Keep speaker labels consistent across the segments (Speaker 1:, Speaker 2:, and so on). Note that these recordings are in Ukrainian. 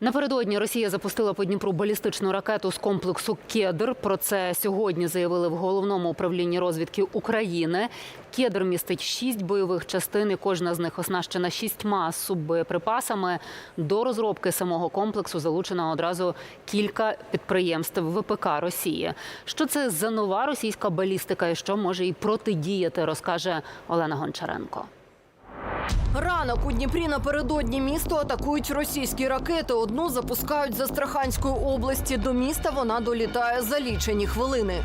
Speaker 1: Напередодні Росія запустила по Дніпру балістичну ракету з комплексу Кедр. Про це сьогодні заявили в головному управлінні розвідки України. Кедр містить шість бойових частин, і кожна з них оснащена шістьма суббоєприпасами. До розробки самого комплексу залучено одразу кілька підприємств ВПК Росії. Що це за нова російська балістика і що може їй протидіяти, розкаже Олена Гончаренко.
Speaker 2: Ранок у Дніпрі напередодні місто атакують російські ракети. Одну запускають з Астраханської області. До міста вона долітає за лічені хвилини.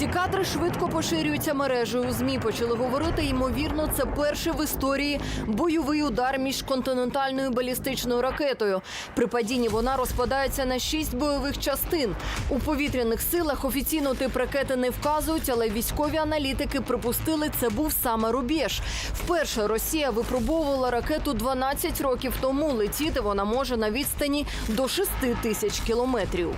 Speaker 2: Ці кадри швидко поширюються мережею. Змі почали говорити. Ймовірно, це перший в історії бойовий удар міжконтинентальною балістичною ракетою. При падінні вона розпадається на шість бойових частин. У повітряних силах офіційно тип ракети не вказують, але військові аналітики припустили, це був саме рубеж. Вперше Росія випробовувала ракету 12 років тому. Летіти вона може на відстані до 6 тисяч кілометрів.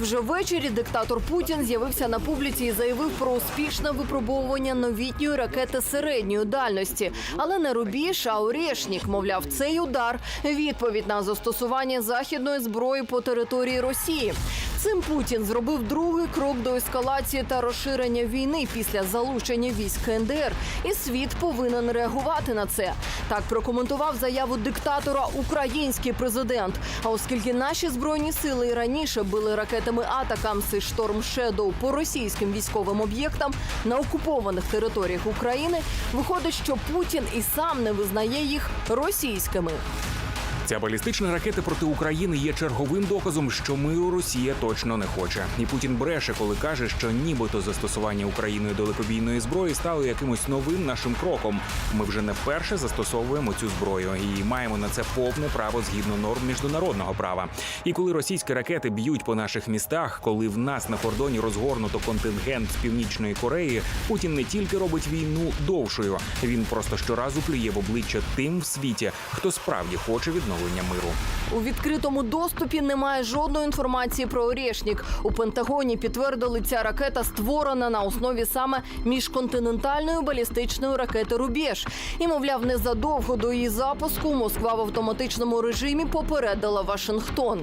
Speaker 2: Вже ввечері диктатор Путін з'явився на публіці і заявив про успішне випробовування новітньої ракети середньої дальності. Але не Рубіж, а Орешнік. Мовляв, цей удар відповідь на застосування західної зброї по території Росії. Цим Путін зробив другий крок до ескалації та розширення війни після залучення військ КНДР. І світ повинен реагувати на це. Так прокоментував заяву диктатора український президент. А оскільки наші збройні сили і раніше били ракетами Атакамс і Шторм Шедоу по російським військовим об'єктам на окупованих територіях України, виходить, що Путін і сам не визнає їх російськими.
Speaker 3: Ця балістична ракета проти України є черговим доказом, що миру Росія точно не хоче. І Путін бреше, коли каже, що нібито застосування Україною далекобійної зброї стало якимось новим нашим кроком. Ми вже не вперше застосовуємо цю зброю і маємо на це повне право згідно норм міжнародного права. І коли російські ракети б'ють по наших містах, коли в нас на кордоні розгорнуто контингент з північної Кореї, Путін не тільки робить війну довшою, він просто щоразу плює в обличчя тим в світі, хто справді хоче відновлення миру.
Speaker 2: У відкритому доступі немає жодної інформації про Орешнік. У Пентагоні підтвердили, ця ракета створена на основі саме міжконтинентальної балістичної ракети Рубіж. І, мовляв, незадовго до її запуску Москва в автоматичному режимі попередила Вашингтон.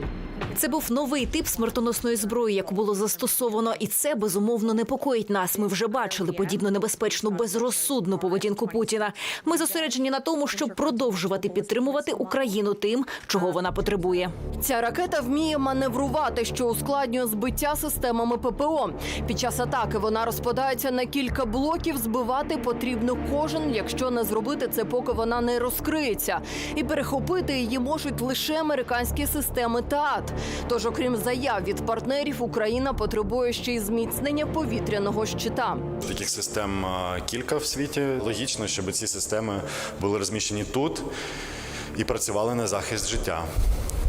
Speaker 4: Це був новий тип смертоносної зброї, яку було застосовано, і це безумовно непокоїть нас. Ми вже бачили подібну небезпечну безрозсудну поведінку Путіна. Ми зосереджені на тому, щоб продовжувати підтримувати Україну тим, чого вона потребує.
Speaker 2: Ця ракета вміє маневрувати, що ускладнює збиття системами ППО. Під час атаки вона розпадається на кілька блоків. Збивати потрібно кожен, якщо не зробити це, поки вона не розкриється. І перехопити її можуть лише американські системи ТААТ. Тож, окрім заяв від партнерів, Україна потребує ще й зміцнення повітряного щита.
Speaker 5: Таких систем кілька в світі. Логічно, щоб ці системи були розміщені тут і працювали на захист життя,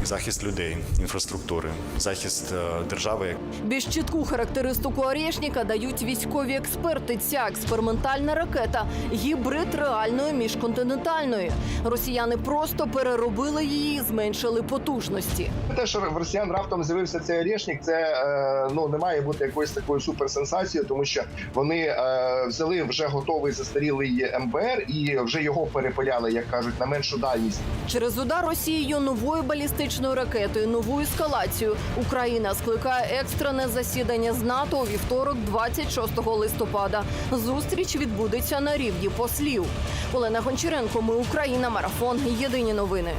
Speaker 5: захист людей, інфраструктури, захист е, держави.
Speaker 2: Більш чітку характеристику Орешника дають військові експерти. Ця експериментальна ракета гібрид реальної міжконтинентальної. Росіяни просто переробили її, зменшили потужності.
Speaker 6: Те, що в росіян раптом з'явився цей орешник, це е, ну не має бути якоюсь такою суперсенсацією, тому що вони е, взяли вже готовий застарілий МБР і вже його перепиляли, як кажуть, на меншу дальність.
Speaker 2: Через удар Росією новою балістичною ракетою, нову ескалацію Україна скликає екстрене засідання з НАТО у вівторок, 26 листопада. Зустріч відбудеться на рівні послів. Олена Гончаренко. Ми Україна. Марафон. Єдині новини.